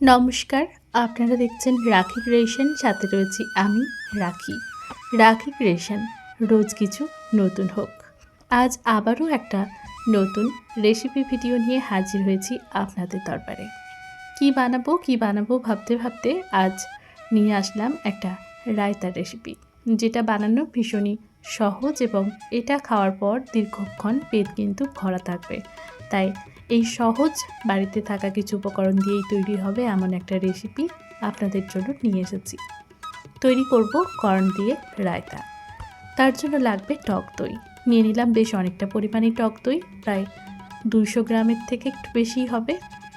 নমস্কার, আপনারা দেখছেন রাখি ক্রিয়েশন, সাথে রয়েছি আমি, রাখি। রাখি ক্রিয়েশন, রোজ কিছু নতুন হোক। আজ আবারও একটা নতুন রেসিপি ভিডিও নিয়ে হাজির হয়েছি আপনাদের দরবারে। কি বানাবো কি বানাবো ভাবতে ভাবতে আজ নিয়ে আসলাম একটা রায়তার রেসিপি যেটা বানানো ভীষণই সহজ এবং এটা খাওয়ার পর দীর্ঘক্ষণ পেট কিন্তু ভরা থাকবে। তাই এই সহজ বাড়িতে থাকা কিছু উপকরণ দিয়েই তৈরি হবে এমন একটা রেসিপি আপনাদের জন্য নিয়ে এসেছি। তৈরি করব কর্ন দিয়ে রায়তা। তার জন্য লাগবে টক দই। নিয়ে নিলাম বেশ অনেকটা পরিমাণে টক দই, প্রায় দুইশো গ্রামের থেকে একটু বেশি হবে।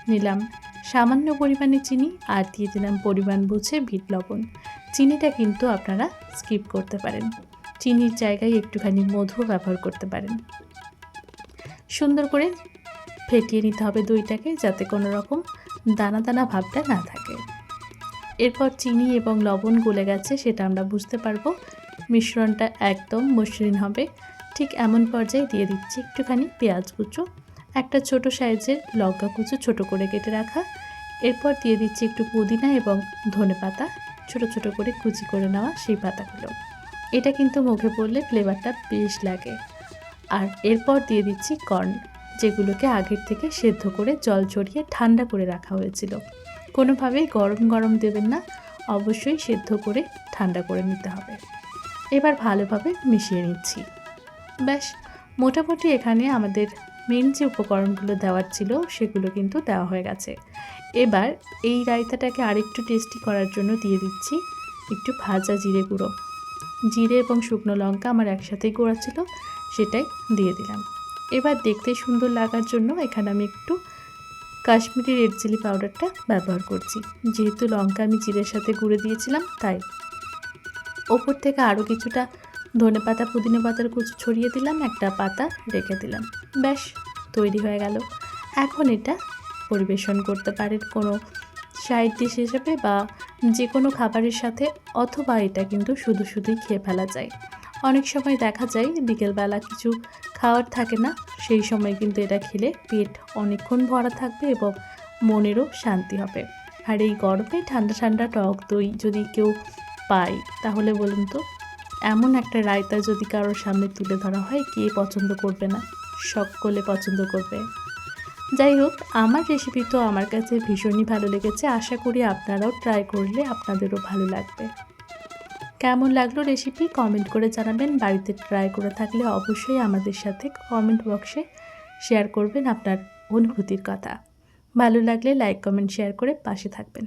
নিলাম সামান্য পরিমাণে চিনি আর দিয়ে দিলাম পরিমাণ বুঝে বিট লবণ। চিনিটা কিন্তু আপনারা স্কিপ করতে পারেন। চিনির জায়গায় একটুখানি মধু ব্যবহার করতে পারেন। সুন্দর করে ফেটিয়ে নিতে হবে দইটাকে যাতে কোনো রকম দানা দানা ভাবটা না থাকে। এরপর চিনি এবং লবণ গলে গেছে সেটা আমরা বুঝতে পারব। মিশ্রণটা একদম মসৃণ হবে। ঠিক এমন পর্যায়ে দিয়ে দিচ্ছি একটুখানি পেঁয়াজ কুচো। একটা ছোট সাইজের লঙ্কা কুচো ছোট করে কেটে রাখা। এরপর দিয়ে দিচ্ছি একটু পুদিনা এবং ধনে পাতা। ছোট ছোট করে কুচি করে নেওয়া সেই পাতাগুলো। এটা কিন্তু মুখে পড়লে ফ্লেভারটা বেশ লাগে। আর এরপর দিয়ে দিচ্ছি কর্ন যেগুলোকে আগের থেকে সেদ্ধ করে জল চড়িয়ে ঠান্ডা করে রাখা হয়েছিল। কোনোভাবেই গরম গরম দেবেন না, অবশ্যই সেদ্ধ করে ঠান্ডা করে নিতে হবে। এবার ভালোভাবে মিশিয়ে নিচ্ছি। ব্যাস, মোটামুটি এখানে আমাদের মেন যে উপকরণগুলো দেওয়ার ছিল সেগুলো কিন্তু দেওয়া হয়ে গেছে। এবার এই রায়তাটাকে আরেকটু টেস্টি করার জন্য দিয়ে দিচ্ছি একটু ভাজা জিরে গুঁড়ো। জিরে এবং শুকনো লঙ্কা আমার একসাথেই গোড়া ছিল, সেটাই দিয়ে দিলাম। এবার দেখতে সুন্দর লাগার জন্য এখানে আমি একটু কাশ্মীরি রেড চিলি পাউডারটা ব্যবহার করছি। যেহেতু লঙ্কা আমি জিরের সাথে গুঁড়ে দিয়েছিলাম, তাই। ওপর থেকে আরও কিছুটা ধনে পাতা, পুদিনা পাতার কুচু ছড়িয়ে দিলাম, একটা পাতা রেখে দিলাম। ব্যাস, তৈরি হয়ে গেল। এখন এটা পরিবেশন করতে পারেন কোনো সাইড ডিশ হিসেবে বা যে কোনো খাবারের সাথে, অথবা এটা কিন্তু শুধু শুধুই খেয়ে ফেলা যায়। অনেক সময় দেখা যায় বিকেলবেলা কিছু খাওয়ার থাকে না, সেই সময় কিন্তু এটা খেলে পেট অনেকক্ষণ ভরা থাকবে এবং মনেরও শান্তি হবে। আর এই গরমে ঠান্ডা ঠান্ডা টক দই যদি কেউ পায়, তাহলে বলুন তো, এমন একটা রায়তা যদি কারোর সামনে তুলে ধরা হয়, কে পছন্দ করবে না? সকলে পছন্দ করবে। যাই হোক, আমার রেসিপি তো আমার কাছে ভীষণই ভালো লেগেছে। আশা করি আপনারাও ট্রাই করলে আপনাদেরও ভালো লাগবে। কেমন লাগল রেসিপি কমেন্ট করে জানাবেন। বাড়িতে ট্রাই করে থাকলে অবশ্যই আমাদের সাথে কমেন্ট বক্সে শেয়ার করবেন আপনার অনুভূতির কথা। ভালো লাগলে লাইক কমেন্ট শেয়ার করে পাশে থাকবেন।